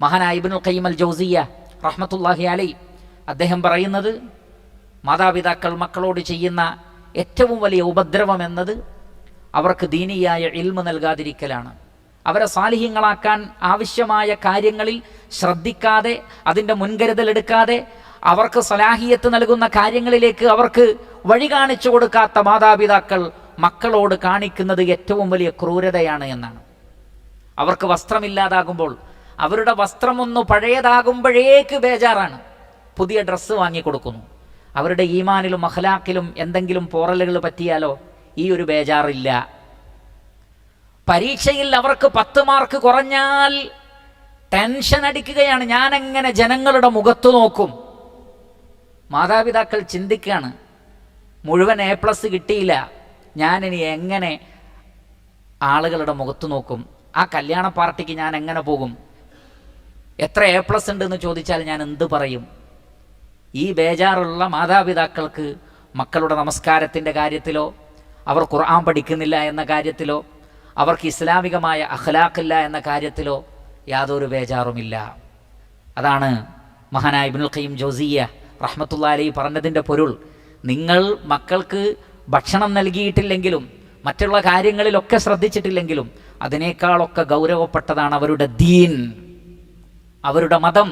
മഹാനായ ഇബ്നുൽ ഖയ്യിം അൽ ജൗസിയ റഹ്മത്തുല്ലാഹി അലൈ അദ്ദേഹം പറയുന്നത് മാതാപിതാക്കൾ മക്കളോട് ചെയ്യുന്ന ഏറ്റവും വലിയ ഉപദ്രവം എന്നത് അവർക്ക് ദീനിയായ ഇൽമ നൽകാതിരിക്കലാണ്. അവരെ സാലിഹ്യങ്ങളാക്കാൻ ആവശ്യമായ കാര്യങ്ങളിൽ ശ്രദ്ധിക്കാതെ അതിന്റെ മുൻകരുതൽ എടുക്കാതെ അവർക്ക് സലാഹിയത്ത് നൽകുന്ന കാര്യങ്ങളിലേക്ക് അവർക്ക് വഴി കാണിച്ചു കൊടുക്കാത്ത മാതാപിതാക്കൾ മക്കളോട് കാണിക്കുന്നത് ഏറ്റവും വലിയ ക്രൂരതയാണ് എന്നാണ്. അവർക്ക് വസ്ത്രമില്ലാതാകുമ്പോൾ അവരുടെ വസ്ത്രമൊന്ന് പഴയതാകുമ്പോഴേക്ക് ബേജാറാണ്. പുതിയ ഡ്രസ്സ് വാങ്ങിക്കൊടുക്കുന്നു. അവരുടെ ഈമാനിലും അഖലാക്കിലും എന്തെങ്കിലും പോറലുകൾ പറ്റിയാലോ ഈ ഒരു ബേജാറില്ല. പരീക്ഷയിൽ അവർക്ക് പത്ത് മാർക്ക് കുറഞ്ഞാൽ ടെൻഷൻ അടിക്കുകയാണ്. ഞാൻ എങ്ങനെ ജനങ്ങളുടെ മുഖത്ത് നോക്കും? മാതാപിതാക്കൾ ചിന്തിക്കുകയാണ് മുഴുവൻ എ പ്ലസ് കിട്ടിയില്ല. ഞാനിനി എങ്ങനെ ആളുകളുടെ മുഖത്ത് നോക്കും? ആ കല്യാണ പാർട്ടിക്ക് ഞാൻ എങ്ങനെ പോകും? എത്ര എ പ്ലസ് ഉണ്ടെന്ന് ചോദിച്ചാൽ ഞാൻ എന്ത് പറയും? ഈ ബേജാറുള്ള മാതാപിതാക്കൾക്ക് മക്കളുടെ നമസ്കാരത്തിന്റെ കാര്യത്തിലോ അവർ ഖുർആൻ പഠിക്കുന്നില്ല എന്ന കാര്യത്തിലോ അവർക്ക് ഇസ്ലാമികമായ അഖലാഖില്ല എന്ന കാര്യത്തിലോ യാതൊരു ബേജാറുമില്ല. അതാണ് മഹാനായ ഇബ്നുൽ ഖയ്യിം ജോസിയ റഹ്മത്തുള്ള അലി പറഞ്ഞതിന്റെ പൊരുൾ. നിങ്ങൾ മക്കൾക്ക് ഭക്ഷണം നൽകിയിട്ടില്ലെങ്കിലും മറ്റുള്ള കാര്യങ്ങളിലൊക്കെ ശ്രദ്ധിച്ചിട്ടില്ലെങ്കിലും അതിനേക്കാളൊക്കെ ഗൗരവപ്പെട്ടതാണ് അവരുടെ ദീൻ. അവരുടെ മതം